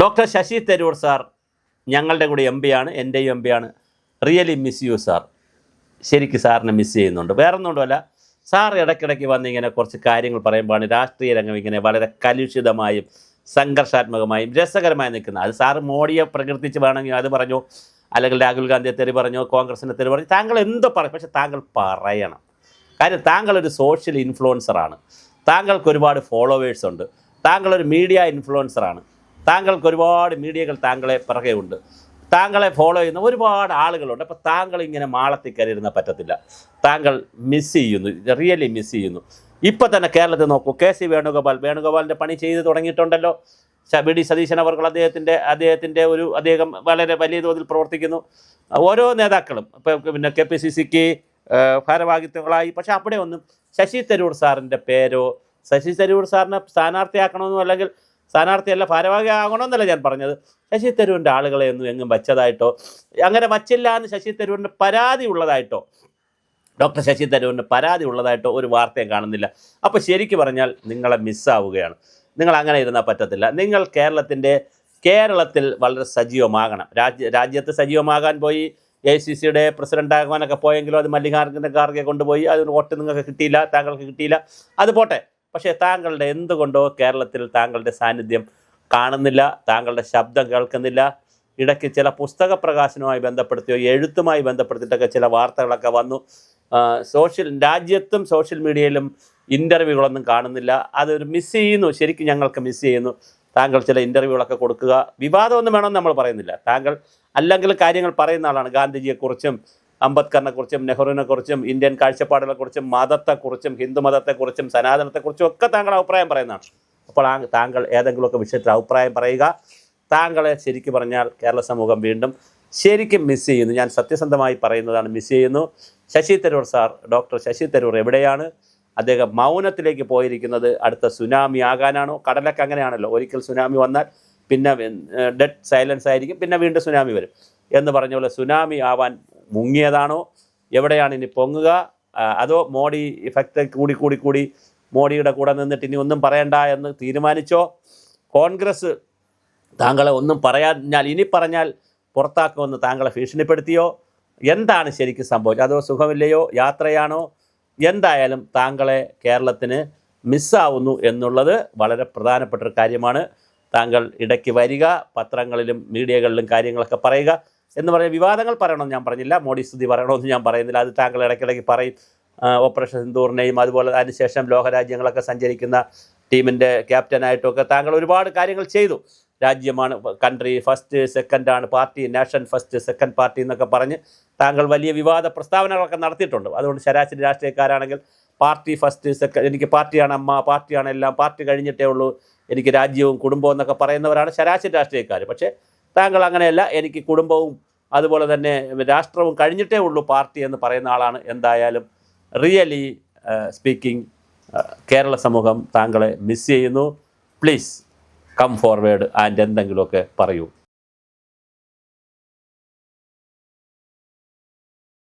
Doctor Shashi Tharoor sir ഞങ്ങളുടെ കൂടെ M ആണ് എന്റെയും എം ആണ്. റിയലി മിസ് യു സാർ ശരിക്കും സാറിനെ മിസ് ചെയ്യുന്നുണ്ട്. വേറെ ഒന്നുമല്ല സാർ ഇടയ്ക്കിടയ്ക്ക് വന്ന് ഇങ്ങനെ കുറച്ച് കാര്യങ്ങൾ പറയുമ്പോഴാണ് രാഷ്ട്രീയ രംഗം ഇങ്ങനെ വളരെ കലുഷിതമായും സംഘർഷാത്മകമായും രസകരമായി നിൽക്കുന്നത്. അത് സാറ് മോഡിയെ പ്രകീർത്തിച്ച് വേണമെങ്കിൽ അത് പറഞ്ഞു അല്ലെങ്കിൽ രാഹുൽ ഗാന്ധിയെ തെറി പറഞ്ഞു കോൺഗ്രസിനെ തെറി പറഞ്ഞു. താങ്കൾ എന്തോ പറയും പക്ഷെ താങ്കൾ പറയണം. കാര്യം താങ്കളൊരു സോഷ്യൽ ഇൻഫ്ലുവൻസറാണ് താങ്കൾക്ക് ഒരുപാട് ഫോളോവേഴ്സ് ഉണ്ട്. താങ്കളൊരു മീഡിയ ഇൻഫ്ലുവൻസറാണ് താങ്കൾക്ക് ഒരുപാട് മീഡിയകൾ താങ്കളെ പിറകെ ഉണ്ട്. താങ്കളെ ഫോളോ ചെയ്യുന്ന ഒരുപാട് ആളുകളുണ്ട്. അപ്പോൾ താങ്കൾ ഇങ്ങനെ മാളത്തിൽ കയറിയിരുന്ന പറ്റത്തില്ല. താങ്കൾ മിസ് ചെയ്യുന്നു. റിയലി മിസ് ചെയ്യുന്നു. ഇപ്പം തന്നെ കേരളത്തിൽ നോക്കൂ. K C Venugopal. വേണുഗോപാലിന്റെ പണി ചെയ്ത് തുടങ്ങിയിട്ടുണ്ടല്ലോ. വി ഡി സതീശൻ അവർ അദ്ദേഹത്തിന്റെ അദ്ദേഹത്തിന്റെ ഒരു അദ്ദേഹം വളരെ വലിയ തോതിൽ പ്രവർത്തിക്കുന്നു. ഓരോ നേതാക്കളും. ഇപ്പം പിന്നെ കെ പി സി സിക്ക് ഭാരവാഹിത്വങ്ങളായി. പക്ഷേ അവിടെ ഒന്നും ശശി തരൂർ സാറിന്റെ പേരോ ശശി തരൂർ സാറിനെ സ്ഥാനാർത്ഥിയാക്കണമെന്നോ അല്ലെങ്കിൽ സ്ഥാനാർത്ഥിയല്ല ഭാരവാഹിയാകണമെന്നല്ല ഞാൻ പറഞ്ഞത്. ശശി തരൂരിന്റെ ആളുകളെ ഒന്നും എങ്ങും വച്ചതായിട്ടോ അങ്ങനെ വച്ചില്ല എന്ന് ശശി തരൂരിന് പരാതി ഉള്ളതായിട്ടോ ഡോക്ടർ ശശി തരൂരിന് പരാതി ഉള്ളതായിട്ടോ ഒരു വാർത്തയും കാണുന്നില്ല. അപ്പോൾ ശരിക്കും പറഞ്ഞാൽ നിങ്ങളെ മിസ്സാവുകയാണ് നിങ്ങൾ അങ്ങനെ ഇരുന്നാൽ പറ്റത്തില്ല. നിങ്ങൾ കേരളത്തിന്റെ കേരളത്തിൽ വളരെ സജീവമാകണം. രാജ്യ രാജ്യത്ത് സജീവമാകാൻ പോയി എ സി സിയുടെ പ്രസിഡന്റ് ആകാനൊക്കെ പോയെങ്കിലും അത് മല്ലികാർജുന ഖാർഗെ കൊണ്ടുപോയി അതിന് വോട്ട് നിങ്ങൾക്ക് കിട്ടിയില്ല താങ്കൾക്ക് കിട്ടിയില്ല. അത് പോട്ടെ. പക്ഷേ താങ്കളുടെ എന്തുകൊണ്ടോ കേരളത്തിൽ താങ്കളുടെ സാന്നിധ്യം കാണുന്നില്ല താങ്കളുടെ ശബ്ദം കേൾക്കുന്നില്ല. ഇടയ്ക്ക് ചില പുസ്തക പ്രകാശനവുമായി ബന്ധപ്പെടുത്തിയോ എഴുത്തുമായി ബന്ധപ്പെടുത്തിയിട്ടൊക്കെ ചില വാർത്തകളൊക്കെ വന്നു. സോഷ്യൽ രാജ്യത്തും സോഷ്യൽ മീഡിയയിലും ഇന്റർവ്യൂകളൊന്നും കാണുന്നില്ല. അതൊരു മിസ് ചെയ്യുന്നു ശരിക്കും ഞങ്ങൾക്ക് മിസ് ചെയ്യുന്നു. താങ്കൾ ചില ഇന്റർവ്യൂകളൊക്കെ കൊടുക്കുക. വിവാദമൊന്നും വേണമെന്ന് നമ്മൾ പറയുന്നില്ല. താങ്കൾ അല്ലെങ്കിൽ കാര്യങ്ങൾ പറയുന്ന ആളാണ് ഗാന്ധിജിയെക്കുറിച്ചും അംബേദ്കറിനെക്കുറിച്ചും നെഹ്റുവിനെക്കുറിച്ചും ഇന്ത്യൻ കാഴ്ചപ്പാടുകളെക്കുറിച്ചും മതത്തെക്കുറിച്ചും ഹിന്ദു സനാതനത്തെ സനാതനത്തെക്കുറിച്ചും ഒക്കെ താങ്കൾ അഭിപ്രായം പറയുന്നതാണ്. അപ്പോൾ ആ താങ്കൾ ഏതെങ്കിലുമൊക്കെ വിഷയത്തിൽ അഭിപ്രായം പറയുക. താങ്കളെ ശരിക്കും പറഞ്ഞാൽ കേരള സമൂഹം വീണ്ടും ശരിക്കും മിസ് ചെയ്യുന്നു. ഞാൻ സത്യസന്ധമായി പറയുന്നതാണ് മിസ് ചെയ്യുന്നു. ശശി തരൂർ സാർ ഡോക്ടർ ശശി തരൂർ എവിടെയാണ്? അദ്ദേഹം മൗനത്തിലേക്ക് പോയിരിക്കുന്നത്. അടുത്ത സുനാമി ആകാനാണോ? കടലൊക്കെ അങ്ങനെയാണല്ലോ. ഒരിക്കൽ സുനാമി വന്നാൽ പിന്നെ ഡെഡ് സൈലൻസ് ആയിരിക്കും. പിന്നെ വീണ്ടും സുനാമി വരും. എന്ന് പറഞ്ഞ പോലെ സുനാമി ആവാൻ മുങ്ങിയതാണോ? എവിടെയാണ് ഇനി പൊങ്ങുക? അതോ മോഡി ഇഫക്റ്റ് കൂടി കൂടി കൂടി മോഡിയുടെ കൂടെ നിന്നിട്ട് ഇനി ഒന്നും പറയണ്ട എന്ന് തീരുമാനിച്ചോ? കോൺഗ്രസ് താങ്കളെ ഒന്നും പറയാഞ്ഞാൽ ഇനി പറഞ്ഞാൽ പുറത്താക്കുമെന്ന് താങ്കളെ ഭീഷണിപ്പെടുത്തിയോ? എന്താണ് ശരിക്കും സംഭവിച്ചത് അതോ സുഖമില്ലയോ? യാത്രയാണോ? എന്തായാലും താങ്കളെ കേരളത്തിന് മിസ്സാവുന്നു എന്നുള്ളത് വളരെ പ്രധാനപ്പെട്ട ഒരു കാര്യമാണ്. താങ്കൾ ഇടയ്ക്ക് വരിക പത്രങ്ങളിലും മീഡിയകളിലും കാര്യങ്ങളൊക്കെ പറയുക. എന്ന് പറഞ്ഞ വിവാദങ്ങൾ പറയണമെന്ന് ഞാൻ പറഞ്ഞില്ല. മോഡി സ്തുതി പറയണമെന്ന് ഞാൻ പറയുന്നില്ല. അത് താങ്കൾ ഇടയ്ക്കിടയ്ക്ക് പറയും. ഓപ്പറേഷൻ സിന്ദൂറിനെയും അതുപോലെ അതിനുശേഷം ലോകരാജ്യങ്ങളൊക്കെ സഞ്ചരിക്കുന്ന ടീമിന്റെ ക്യാപ്റ്റനായിട്ടൊക്കെ താങ്കൾ ഒരുപാട് കാര്യങ്ങൾ ചെയ്തു. രാജ്യമാണ് country first സെക്കൻഡാണ് party nation first second party എന്നൊക്കെ പറഞ്ഞ് താങ്കൾ വലിയ വിവാദ പ്രസ്താവനകളൊക്കെ നടത്തിയിട്ടുണ്ട്. അതുകൊണ്ട് ശരാശരി രാഷ്ട്രീയക്കാരാണെങ്കിൽ പാർട്ടി ഫസ്റ്റ് സെക്കൻഡ് എനിക്ക് പാർട്ടിയാണ് അമ്മ പാർട്ടിയാണ് എല്ലാം പാർട്ടി കഴിഞ്ഞിട്ടേ ഉള്ളൂ. എനിക്ക് രാജ്യവും കുടുംബവും എന്നൊക്കെ പറയുന്നവരാണ് ശരാശരി രാഷ്ട്രീയക്കാർ പക്ഷേ താങ്കൾ അങ്ങനെയല്ല എനിക്ക് കുടുംബവും അതുപോലെ തന്നെ രാഷ്ട്രവും കഴിഞ്ഞിട്ടേ ഉള്ളൂ പാർട്ടി എന്ന് പറയുന്ന ആളാണ്. എന്തായാലും റിയലി സ്പീക്കിംഗ് കേരള സമൂഹം താങ്കളെ മിസ് ചെയ്യുന്നു. പ്ലീസ് കം ഫോർവേഡ് ആൻഡ് എന്തെങ്കിലുമൊക്കെ പറയൂ.